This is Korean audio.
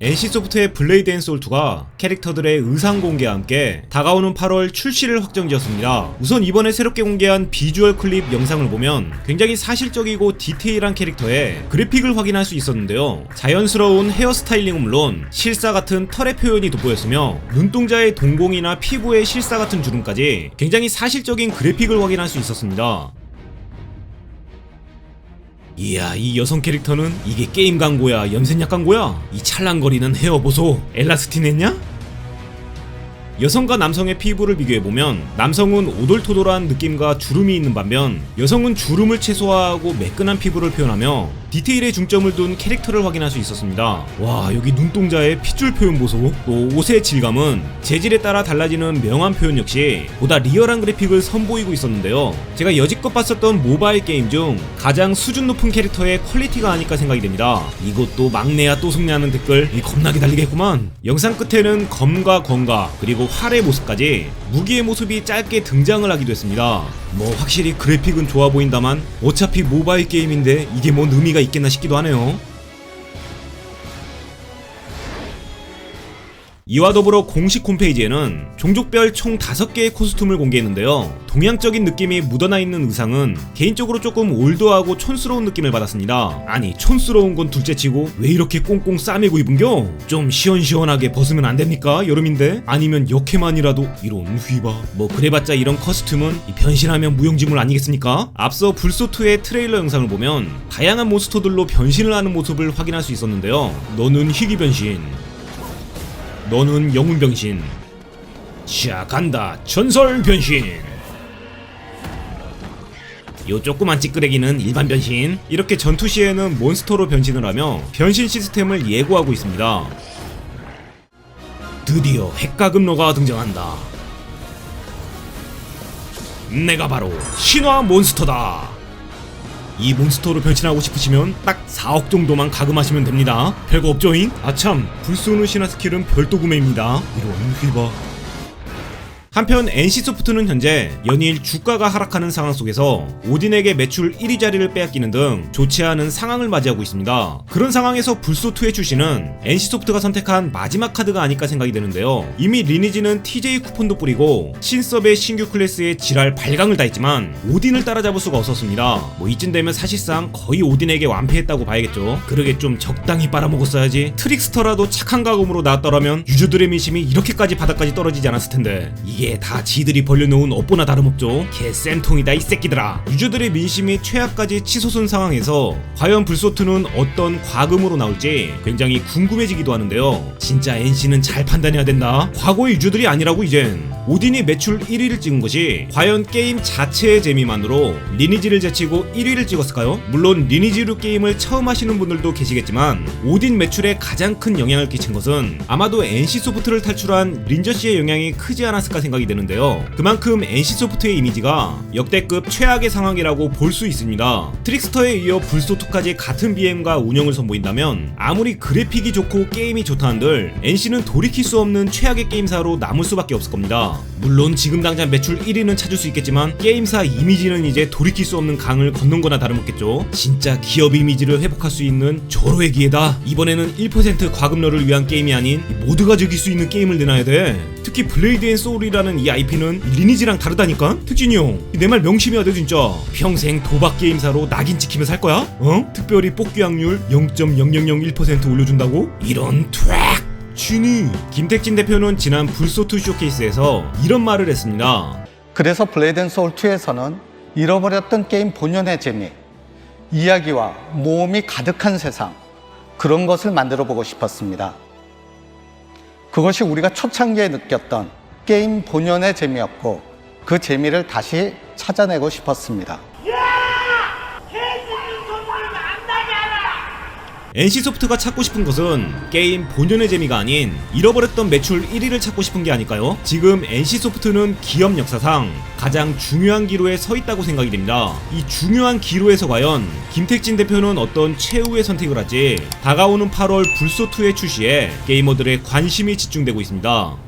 NC소프트의 블레이드 앤 소울2가 캐릭터들의 의상 공개와 함께 다가오는 8월 출시를 확정지었습니다. 우선 이번에 새롭게 공개한 비주얼 클립 영상을 보면 굉장히 사실적이고 디테일한 캐릭터의 그래픽을 확인할 수 있었는데요. 자연스러운 헤어스타일링은 물론 실사 같은 털의 표현이 돋보였으며 눈동자의 동공이나 피부의 실사 같은 주름까지 굉장히 사실적인 그래픽을 확인할 수 있었습니다. 이야 이 여성 캐릭터는 이게 게임 광고야 염색약 광고야 이 찰랑거리는 헤어 보소 엘라스틴 했냐? 여성과 남성의 피부를 비교해보면 남성은 오돌토돌한 느낌과 주름이 있는 반면 여성은 주름을 최소화하고 매끈한 피부를 표현하며 디테일에 중점을 둔 캐릭터를 확인할 수 있었습니다. 와 여기 눈동자의 핏줄 표현 보소 또 옷의 질감은 재질에 따라 달라지는 명암 표현 역시 보다 리얼한 그래픽을 선보이고 있었는데요. 제가 여지껏 봤었던 모바일 게임 중 가장 수준 높은 캐릭터의 퀄리티가 아닐까 생각이 됩니다. 이것도 막내야 또 속내하는 댓글 이 겁나게 달리겠구만. 영상 끝에는 검과 건과 그리고 활의 모습까지 무기의 모습이 짧게 등장을 하기도 했습니다. 뭐 확실히 그래픽은 좋아 보인다만 어차피 모바일 게임인데 이게 뭔 의미가 있겠나 싶기도 하네요. 이와 더불어 공식 홈페이지에는 종족별 총 5개의 코스튬을 공개했는데요. 동양적인 느낌이 묻어나 있는 의상은 개인적으로 조금 올드하고 촌스러운 느낌을 받았습니다. 아니, 촌스러운 건 둘째치고 왜 이렇게 꽁꽁 싸매고 입은겨? 좀 시원시원하게 벗으면 안 됩니까? 여름인데? 아니면 역해만이라도 이런 휘바. 뭐 그래봤자 이런 커스튬은 이 변신하면 무용지물 아니겠습니까? 앞서 불소2의 트레일러 영상을 보면 다양한 몬스터들로 변신을 하는 모습을 확인할 수 있었는데요. 너는 희귀 변신, 너는 영웅 변신. 자 간다 전설 변신. 요 조그만 찌끄레기는 일반 변신. 이렇게 전투 시에는 몬스터로 변신을 하며 변신 시스템을 예고하고 있습니다. 드디어 핵가금로가 등장한다. 내가 바로 신화 몬스터다. 이 몬스터로 변신하고 싶으시면 딱 4억 정도만 가금하시면 됩니다. 별거 없죠잉? 아참, 불 쏘는 신화 스킬은 별도 구매입니다. 이런 휘바. 한편 NC소프트는 현재 연일 주가가 하락하는 상황 속에서 오딘에게 매출 1위 자리를 빼앗기는 등 좋지 않은 상황을 맞이하고 있습니다. 그런 상황에서 불소2의 출시는 NC소프트가 선택한 마지막 카드가 아닐까 생각이 되는데요. 이미 리니지는 TJ 쿠폰도 뿌리고 신섭의 신규 클래스에 지랄 발광을 다했지만 오딘을 따라잡을 수가 없었습니다. 뭐 이쯤 되면 사실상 거의 오딘에게 완패했다고 봐야겠죠. 그러게 좀 적당히 빨아먹었어야지. 트릭스터라도 착한 가금으로 나왔더라면 유저들의 민심이 이렇게까지 바닥까지 떨어지지 않았을 텐데 이게 다 지들이 벌려놓은 업보나 다름없죠. 개 쌤통이다 이 새끼들아. 유저들의 민심이 최악까지 치솟은 상황에서 과연 불소트는 어떤 과금으로 나올지 굉장히 궁금해지기도 하는데요. 진짜 NC는 잘 판단해야 된다. 과거의 유저들이 아니라고 이젠. 오딘이 매출 1위를 찍은 것이 과연 게임 자체의 재미만으로 리니지를 제치고 1위를 찍었을까요? 물론 리니지로 게임을 처음 하시는 분들도 계시겠지만 오딘 매출에 가장 큰 영향을 끼친 것은 아마도 NC소프트를 탈출한 린저씨의 영향이 크지 않았을까 생각 이 되는데요. 그만큼 NC소프트의 이미지가 역대급 최악의 상황이라고 볼 수 있습니다. 트릭스터에 이어 불소2까지 같은 BM과 운영을 선보인다면 아무리 그래픽이 좋고 게임이 좋다 한들 NC는 돌이킬 수 없는 최악의 게임사로 남을 수밖에 없을 겁니다. 물론 지금 당장 매출 1위는 찾을 수 있겠지만 게임사 이미지는 이제 돌이킬 수 없는 강을 건넌 거나 다름없겠죠. 진짜 기업 이미지를 회복할 수 있는 절호의 기회다. 이번에는 1% 과금러를 위한 게임이 아닌 모두가 즐길 수 있는 게임을 내놔야 돼. 특히 블레이드 앤 소울이라 는 이 IP는 리니지랑 다르다니까? 특진이 형, 내 말 명심해야 돼 진짜. 평생 도박 게임사로 낙인 찍히며 살 거야? 어? 특별히 뽑기 확률 0.0001% 올려준다고? 이런 트랙! 진이 김택진 대표는 지난 불소트 쇼케이스에서 이런 말을 했습니다. 그래서 블레이드 앤 소울 2에서는 잃어버렸던 게임 본연의 재미, 이야기와 모험이 가득한 세상 그런 것을 만들어 보고 싶었습니다. 그것이 우리가 초창기에 느꼈던 게임 본연의 재미였고 그 재미를 다시 찾아내고 싶었습니다. NC소프트가 찾고 싶은 것은 게임 본연의 재미가 아닌 잃어버렸던 매출 1위를 찾고 싶은 게 아닐까요? 지금 NC소프트는 기업 역사상 가장 중요한 기로에 서 있다고 생각이 됩니다. 이 중요한 기로에서 과연 김택진 대표는 어떤 최후의 선택을 할지 다가오는 8월 불소2의 출시에 게이머들의 관심이 집중되고 있습니다.